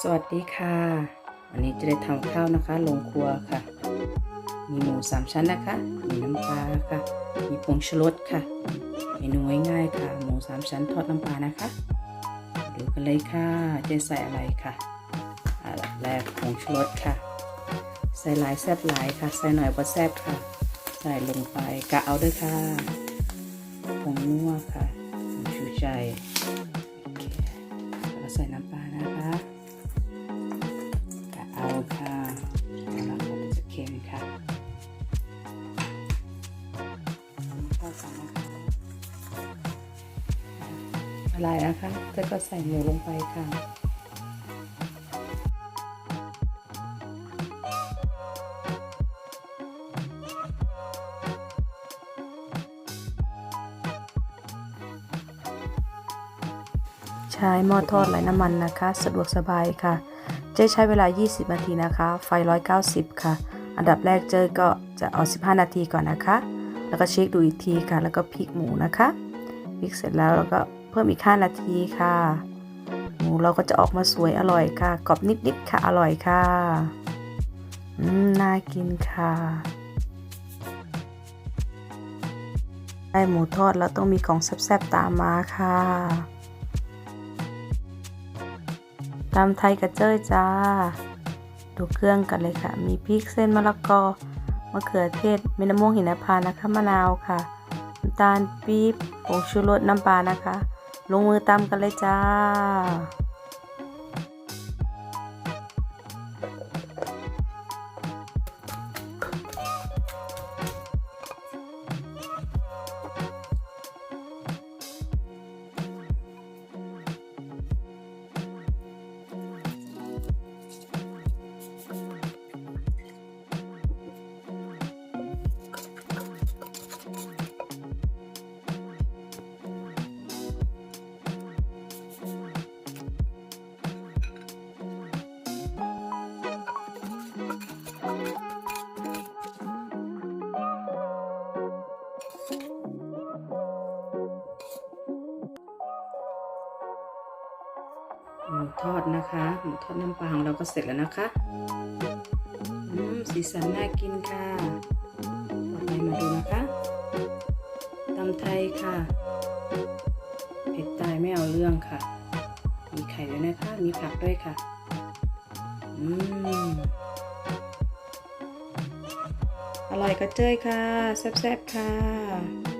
สวัสดีค่ะ วันนี้จะได้ทำข้าวนะคะ ลงครัวค่ะ มีหมูสามชั้นนะคะ มีน้ำปลาค่ะ มีผงชูรสค่ะ เมนูง่ายๆค่ะ หมูสามชั้นทอดน้ำปลานะคะ ดูกันเลยค่ะจะใส่อะไรค่ะอันแรกผงชูรสค่ะ ใส่หลายแซบหลายค่ะ ใส่หน่อยบ่แซบค่ะ ใส่ลงไปกะเอาด้วยค่ะผงนัวค่ะผงชูใจแล้วใส่น้ำปลา อะไรนะคะแล้วก็ใส่หมูลงไปค่ะใช้หม้อทอดไร้น้ำมันนะคะ สะดวกสบายค่ะ เจ๊ใช้เวลา 20 นาทีนะคะ ไฟ 190 ค่ะ อันดับแรกเจ๊ก็จะเอา 15 นาทีก่อนนะคะ แล้วก็เช็คดูอีกทีค่ะ แล้วก็พริกหมูนะคะพริกเสร็จแล้วแล้วก็ เพิ่มอีก5นาทีค่ะหมูเราก็จะออกมาสวยอร่อยค่ะกรอบนิดๆค่ะอร่อยค่ะอืมน่ากินค่ะได้หมูทอดแล้วต้องมีของแซ่บๆตามมาค่ะตำไทยกระเจ้ยจ้า ดูเครื่องกันเลยค่ะ มีพริกเส้นมะละกอมะเขือเทศเม็ดมะม่วงหินพานต์นะคะมะนาวค่ะน้ำตาลปี๊บผงชูรสน้ำปลานะคะ ลงมือตำกันเลยจ้า หมูทอดนะคะหมูทอดน้ำปลาของเราก็เสร็จแล้วนะคะอืมสีสันน่ากินค่ะต่อไปมาดูนะคะตำไทยค่ะเผ็ดตายไม่เอาเรื่องค่ะ มีไข่ด้วยนะคะมีผักด้วยค่ะอืมอร่อยก็เจ้ยค่ะแซ่บๆค่ะ